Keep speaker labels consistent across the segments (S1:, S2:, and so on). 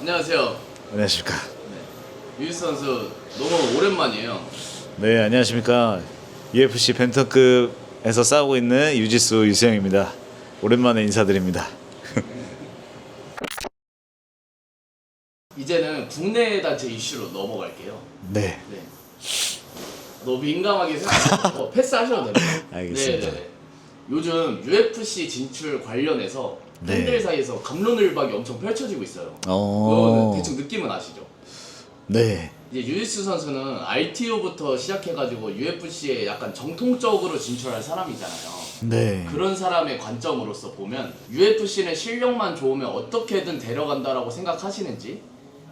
S1: 안녕하세요.
S2: 안녕하십니까.
S1: 유지 선수 너무 오랜만이에요.
S2: 네, 안녕하십니까. UFC 벤턴급에서 싸우고 있는 유지수 유수영입니다. 오랜만에 인사드립니다.
S1: 이제는 국내 단체 이슈로 넘어갈게요.
S2: 네,
S1: 네. 너무 민감하게 생각 어, 패스하셔도 됩니다.
S2: 알겠습니다.
S1: 네, 네, 네. 요즘 UFC 진출 관련해서
S2: 네.
S1: 팬들 사이에서 감론을박이 엄청 펼쳐지고 있어요.
S2: 어,
S1: 그거는 대충 느낌은 아시죠?
S2: 네,
S1: 이제 유지수 선수는 RTO부터 시작해가지고 UFC에 약간 정통적으로 진출할 사람이잖아요.
S2: 네.
S1: 그런 사람의 관점으로서 보면 UFC는 실력만 좋으면 어떻게든 데려간다라고 생각하시는지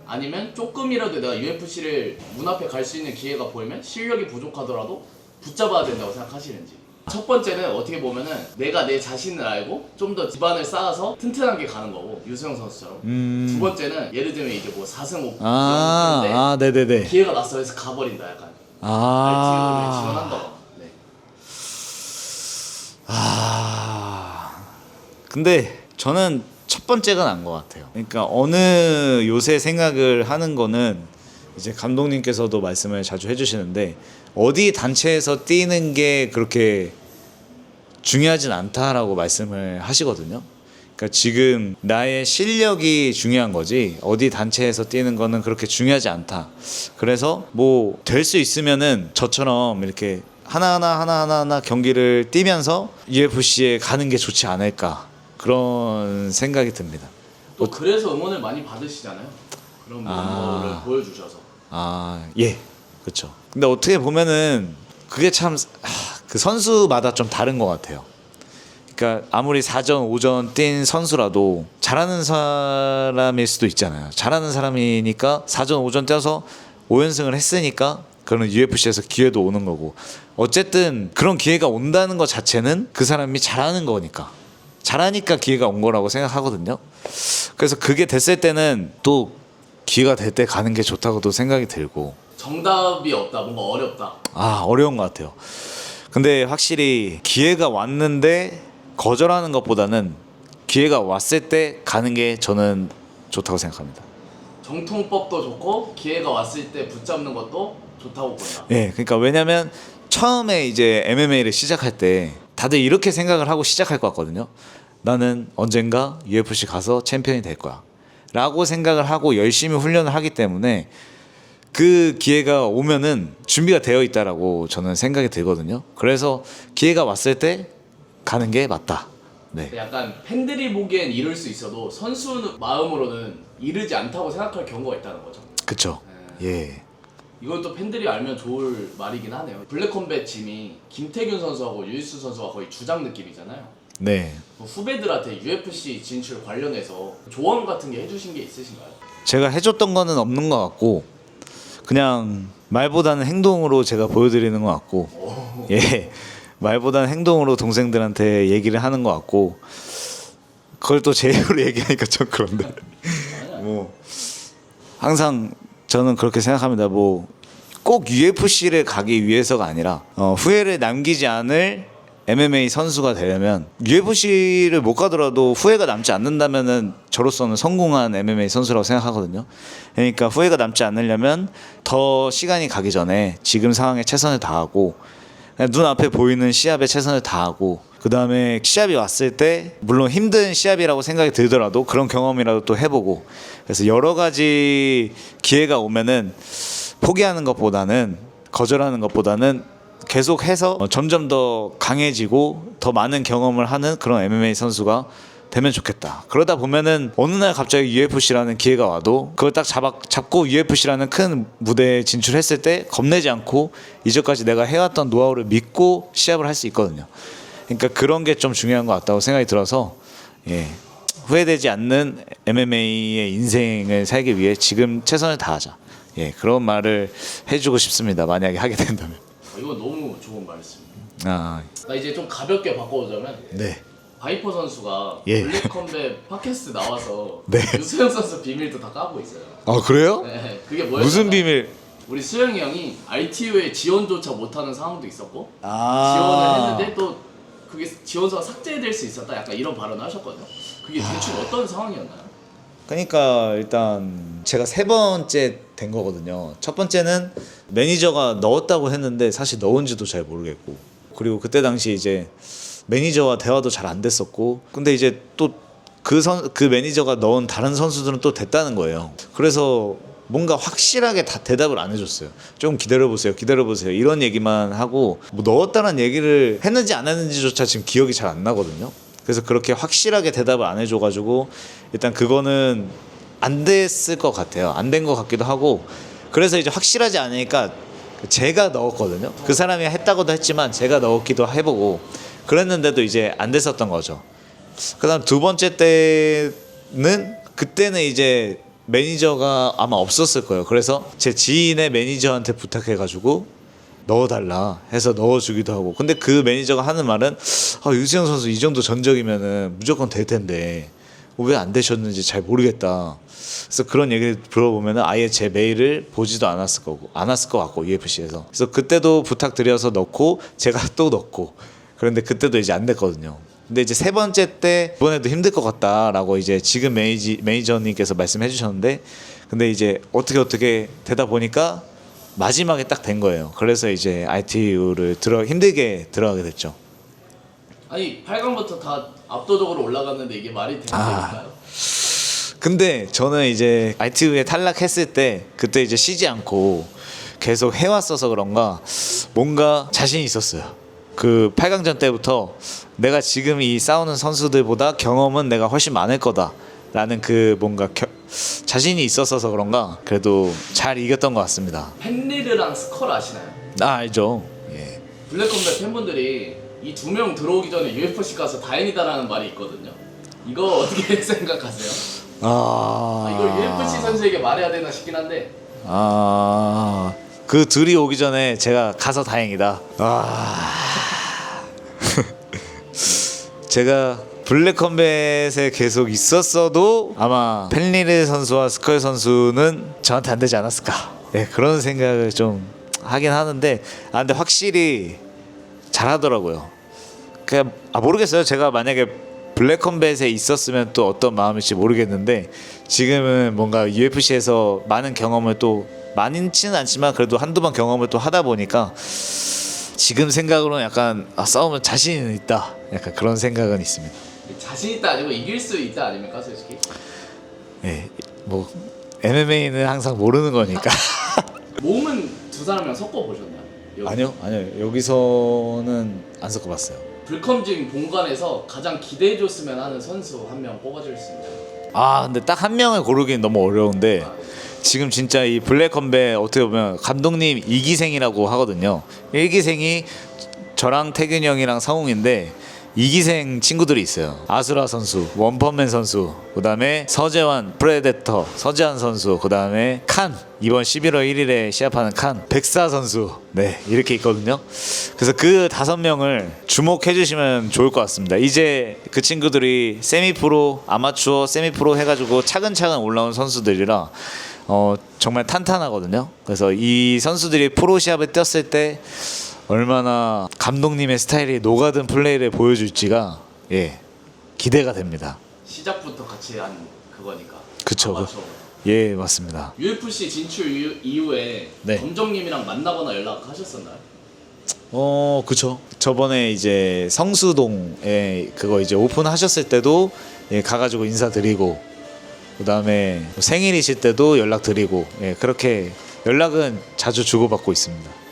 S1: 아니면 조금이라도 내가 UFC를 문 앞에 갈 수 있는 기회가 보이면 실력이 부족하더라도 붙잡아야 된다고 생각하시는지 첫 번째는 어떻게 보면은 내가 내 자신을 알고 좀 더 기반을 쌓아서 튼튼하게 가는 거고 유수영 선수처럼
S2: 음,
S1: 두 번째는 예를 들면 이제 뭐 4승 5패
S2: 아, 아, 네, 네, 네.
S1: 기회가 났어 해서 가버린다 약간
S2: 아,
S1: 지원한다 네.
S2: 아, 근데 저는 첫 번째가 난 것 같아요. 그러니까 어느 요새 생각을 하는 거는 이제 감독님께서도 말씀을 자주 해주시는데 어디 단체에서 뛰는 게 그렇게 중요하진 않다라고 말씀을 하시거든요. 그러니까 지금 나의 실력이 중요한 거지 어디 단체에서 뛰는 거는 그렇게 중요하지 않다. 그래서 뭐 될 수 있으면은 저처럼 이렇게 하나하나 하나하나 하나 경기를 뛰면서 UFC에 가는 게 좋지 않을까 그런 생각이 듭니다.
S1: 또 그래서 응원을 많이 받으시잖아요 그런
S2: 아.
S1: 모습을 보여주셔서
S2: 아, 예. 그렇죠. 근데 어떻게 보면은 그게 참 그 선수마다 좀 다른 것 같아요. 그러니까 아무리 4전, 5전 뛴 선수라도 잘하는 사람일 수도 있잖아요. 잘하는 사람이니까 4전, 5전 뛰어서 5연승을 했으니까 그런 UFC에서 기회도 오는 거고. 어쨌든 그런 기회가 온다는 것 자체는 그 사람이 잘하는 거니까. 잘하니까 기회가 온 거라고 생각하거든요. 그래서 그게 됐을 때는 또 기회가 될 때 가는 게 좋다고도 생각이 들고
S1: 정답이 없다 뭔가 어렵다
S2: 아 어려운 것 같아요. 근데 확실히 기회가 왔는데 거절하는 것보다는 기회가 왔을 때 가는 게 저는 좋다고 생각합니다.
S1: 정통법도 좋고 기회가 왔을 때 붙잡는 것도 좋다고 본다
S2: 예, 그러니까 왜냐면 처음에 이제 MMA를 시작할 때 다들 이렇게 생각을 하고 시작할 것 같거든요. 나는 언젠가 UFC 가서 챔피언이 될 거야. 라고 생각을 하고 열심히 훈련을 하기 때문에 그 기회가 오면은 준비가 되어 있다라고 저는 생각이 들거든요. 그래서 기회가 왔을 때 가는 게 맞다. 네.
S1: 약간 팬들이 보기엔 이룰 수 있어도 선수 마음으로는 이르지 않다고 생각할 경우가 있다는 거죠
S2: 그쵸. 예.
S1: 이건 또 팬들이 알면 좋을 말이긴 하네요 블랙컴뱃 짐이 김태균 선수하고 유이스 선수가 거의 주장 느낌이잖아요
S2: 네.
S1: 뭐 후배들한테 UFC 진출 관련해서 조언 같은 게 해주신 게 있으신가요?
S2: 제가 해줬던 거는 없는 것 같고 그냥 말보다는 행동으로 제가 보여드리는 것 같고 예 말보다는 행동으로 동생들한테 얘기를 하는 것 같고 그걸 또 제 입으로 얘기하니까 좀 그런데. 뭐 항상 저는 그렇게 생각합니다. 뭐 꼭 UFC를 가기 위해서가 아니라 어, 후회를 남기지 않을 MMA 선수가 되려면 UFC를 못 가더라도 후회가 남지 않는다면은 저로서는 성공한 MMA 선수라고 생각하거든요. 그러니까 후회가 남지 않으려면 더 시간이 가기 전에 지금 상황에 최선을 다하고 눈앞에 보이는 시합에 최선을 다하고 그 다음에 시합이 왔을 때 물론 힘든 시합이라고 생각이 들더라도 그런 경험이라도 또 해보고 그래서 여러 가지 기회가 오면은 포기하는 것보다는 거절하는 것보다는 계속해서 어, 점점 더 강해지고 더 많은 경험을 하는 그런 MMA 선수가 되면 좋겠다. 그러다 보면은 어느 날 갑자기 UFC라는 기회가 와도 그걸 딱 잡아, 잡고 UFC라는 큰 무대에 진출했을 때 겁내지 않고 이전까지 내가 해왔던 노하우를 믿고 시합을 할 수 있거든요. 그러니까 그런 게 좀 중요한 것 같다고 생각이 들어서 예. 후회되지 않는 MMA의 인생을 살기 위해 지금 최선을 다하자. 예, 그런 말을 해주고 싶습니다. 만약에 하게 된다면.
S1: 어, 이거 너무 좋은 말씀입니다.
S2: 아,
S1: 나 이제 좀 가볍게 바꿔보자면
S2: 네.
S1: 바이퍼 선수가
S2: 예.
S1: 블랙컴뱃 팟캐스트 나와서
S2: 네.
S1: 유수영 선수 비밀도 다 까고 있어요.
S2: 아 그래요?
S1: 네, 그게 뭐였냐면
S2: 무슨 비밀?
S1: 우리 수영이 형이 RTU에 지원조차 못하는 상황도 있었고
S2: 아.
S1: 지원을 했는데 또 그게 지원서가 삭제될 수 있었다 약간 이런 발언을 하셨거든요. 그게 대충 어떤 상황이었나요?
S2: 그러니까 일단 제가 세 번째 된 거거든요. 첫 번째는 매니저가 넣었다고 했는데 사실 넣은지도 잘 모르겠고 그리고 그때 당시 이제 매니저와 대화도 잘 안 됐었고 근데 이제 또그선그 매니저가 넣은 다른 선수들은 또 됐다는 거예요. 그래서 뭔가 확실하게 다 대답을 안 해줬어요. 좀 기다려 보세요, 기다려 보세요 이런 얘기만 하고 뭐 넣었다는 얘기를 했는지 안 했는지조차 지금 기억이 잘 안 나거든요. 그래서 그렇게 확실하게 대답을 안 해줘가지고 일단 그거는 안 됐을 것 같아요. 안 된 것 같기도 하고 그래서 이제 확실하지 않으니까 제가 넣었거든요. 그 사람이 했다고도 했지만 제가 넣었기도 해보고 그랬는데도 이제 안 됐었던 거죠. 그다음 두 번째 때는 그때는 이제 매니저가 아마 없었을 거예요. 그래서 제 지인의 매니저한테 부탁해가지고 넣어달라 해서 넣어주기도 하고. 근데 그 매니저가 하는 말은 아, 유수영 선수 이 정도 전적이면은 무조건 될 텐데 왜 안 되셨는지 잘 모르겠다. 그래서 그런 얘기를 들어보면은 아예 제 메일을 보지도 않았을 거고 않았을 것 같고 UFC에서. 그래서 그때도 부탁드려서 넣고 제가 또 넣고 그런데 그때도 이제 안 됐거든요. 근데 이제 세 번째 때 이번에도 힘들 것 같다라고 이제 지금 매니지, 매니저님께서 말씀해 주셨는데 근데 이제 어떻게 어떻게 되다 보니까 마지막에 딱 된 거예요. 그래서 이제 ITU를 들어 힘들게 들어가게 됐죠.
S1: 아니 8강부터 다 압도적으로 올라갔는데 이게 말이 되는
S2: 아.
S1: 얘기인가요?
S2: 근데 저는 이제 ITU에 탈락했을 때 그때 이제 쉬지 않고 계속 해왔어서 그런가 뭔가 자신이 있었어요. 그 8강전 때부터 내가 지금 이 싸우는 선수들보다 경험은 내가 훨씬 많을 거다 라는 그 뭔가 겨, 자신이 있었어서 그런가 그래도 잘 이겼던 것 같습니다.
S1: 헨리르랑 스컬 아시나요?
S2: 아 알죠. 예.
S1: 블랙컴뱃 팬분들이 이 두 명 들어오기 전에 UFC 가서 다행이다라는 말이 있거든요. 이거 어떻게 생각하세요?
S2: 아,
S1: 아, 이걸 UFC 선수에게 말해야 되나 싶긴 한데
S2: 아, 그 둘이 오기 전에 제가 가서 다행이다. 아, 제가 블랙 컴뱃에 계속 있었어도 아마 펜리르 선수와 스컬 선수는 저한테 안 되지 않았을까. 네, 그런 생각을 좀 하긴 하는데, 아 근데 확실히 잘하더라고요. 그냥 아 모르겠어요. 제가 만약에 블랙 컴뱃에 있었으면 또 어떤 마음일지 모르겠는데 지금은 뭔가 UFC에서 많은 경험을 또 많지는 않지만 그래도 한두 번 경험을 또 하다 보니까 지금 생각으로는 약간 아, 싸우면 자신은 있다. 약간 그런 생각은 있습니다.
S1: 자신 있다 아니고 이길 수 있다 아닙니까 솔직히?
S2: 예, 뭐 MMA는 항상 모르는 거니까.
S1: 몸은 두 사람이랑 섞어 보셨나요? 여기?
S2: 아니요, 아니요. 여기서는 안 섞어봤어요.
S1: 불컴진 본관에서 가장 기대해줬으면 하는 선수 한 명 뽑아줄 수 있나요?
S2: 아 근데 딱 한 명을 고르기는 너무 어려운데 지금 진짜 이 블랙컴뱃 어떻게 보면 감독님 이기생이라고 하거든요. 일기생이 저랑 태균 형이랑 성웅인데 이기생 친구들이 있어요. 아수라 선수, 원펀맨 선수, 그 다음에 서재환 프레데터, 서재환 선수, 그 다음에 칸 이번 11월 1일에 시합하는 칸 백사 선수, 네 이렇게 있거든요. 그래서 그 다섯 명을 주목해 주시면 좋을 것 같습니다. 이제 그 친구들이 세미 프로, 아마추어, 세미 프로 해가지고 차근차근 올라온 선수들이라 어 정말 탄탄하거든요. 그래서 이 선수들이 프로 시합에 뛰었을 때 얼마나 감독님의 스타일이 녹아든 플레이를 보여줄지가 예 기대가 됩니다.
S1: 시작부터 같이 한 그거니까.
S2: 그쵸.
S1: 맞죠.
S2: 예 맞습니다.
S1: UFC 진출 이후, 이후에
S2: 네.
S1: 검정님이랑 만나거나 연락하셨었나요?
S2: 어 그쵸. 저번에 이제 성수동에 그거 이제 오픈하셨을 때도 예, 가가지고 인사드리고 그 다음에 생일이실 때도 연락드리고 예, 그렇게 연락은 자주 주고받고 있습니다.